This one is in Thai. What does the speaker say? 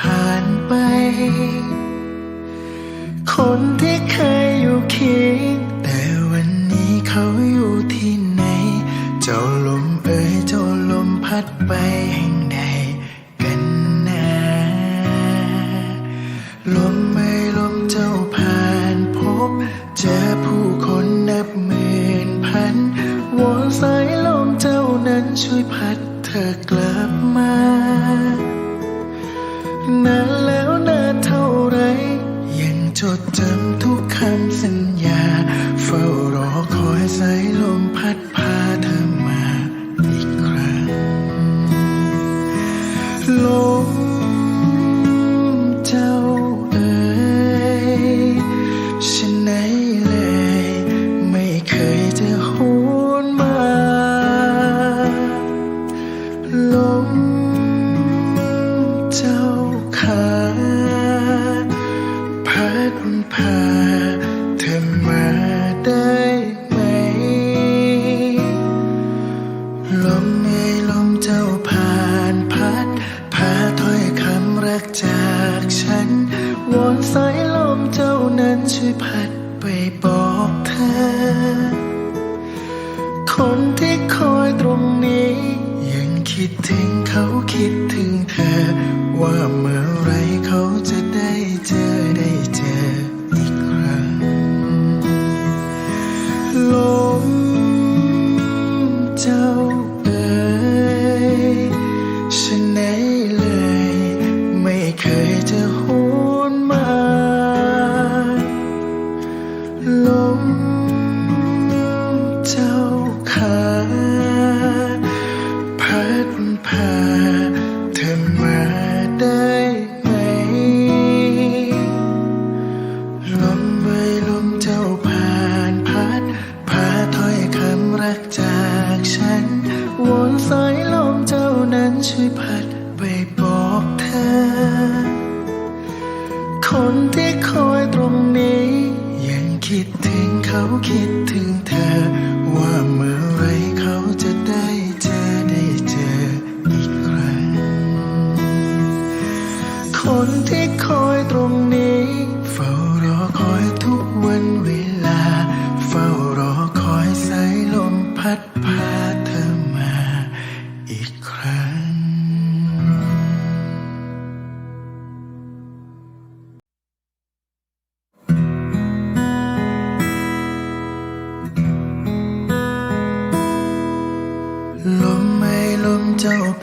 ผ่านไป คนที่เคยอยู่เคียงแต่วันนี้เขาอยู่ที่ไหน เจ้าลมเอ่ยเจ้าลมพัดไปแห่งใดกันนะลมไม่ลมเจ้าผ่านพบ เจอผู้คนนับหมื่นพันวอนสายลมเจ้านั้นช่วยพัดเธอกลับ ขอให้สายลมพัดพาเธอมาอีกครั้งลม พาถ้อยคำรักจากฉัน วอนสายลมเจ้านั้นช่วยพัดไปบอกเธอ คนที่คอยตรงนี้ ยังคิดถึงเขาคิดถึงเธอ ว่าเมื่อไรเขาจะได้เจอ ลมเจ้าขาพัดพาเธอมาได้ เขาคิดถึงเธอ ว่าเมื่อไรเขาจะได้เจอได้เจออีกครั้งคนที่ window